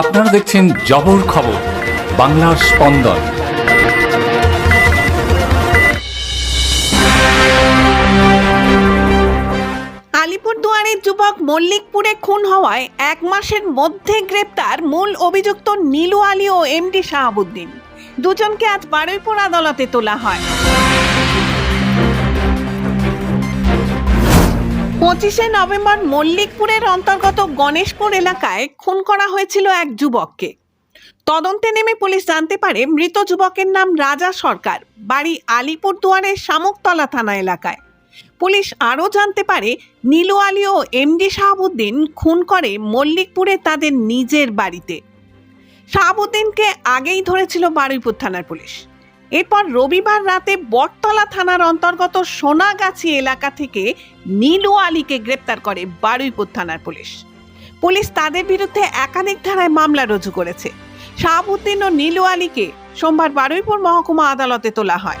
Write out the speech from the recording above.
আপনারা দেখছেন জবর খবর, বাংলার স্পন্দন। আলিপুরদুয়ারের যুবক মল্লিকপুরে খুন হওয়ায় এক মাসের মধ্যে গ্রেপ্তার মূল অভিযুক্ত নীলু আলী ও এমডি শাহাবুদ্দিন। দুজনকে আজ বারুইপুর আদালতে তোলা হয়। পঁচিশে নভেম্বর মল্লিকপুরের অন্তর্গত গণেশপুর এলাকায় খুন করা হয়েছিল এক যুবককে। তদন্তে নেমে পুলিশ জানতে পারে মৃত যুবকের নাম রাজা সরকার, বাড়ি আলিপুরদুয়ারের শামুকতলা থানা এলাকায়। পুলিশ আরও জানতে পারে নীলু আলী ও এমডি শাহাবুদ্দিন খুন করে মল্লিকপুরে তাদের নিজের বাড়িতে। শাহাবুদ্দিনকে আগেই ধরেছিল বারুইপুর থানার পুলিশ। এরপর রবিবার রাতে বটতলা থানার অন্তর্গত সোনাগাছি এলাকা থেকে নীলু আলীকে গ্রেপ্তার করে বারুইপুর থানার পুলিশ। পুলিশ তাদের বিরুদ্ধে একাধিক ধারায় মামলা রুজু করেছে। শাহাবুদ্দিন ও নীলু আলীকে সোমবার বারুইপুর মহকুমা আদালতে তোলা হয়।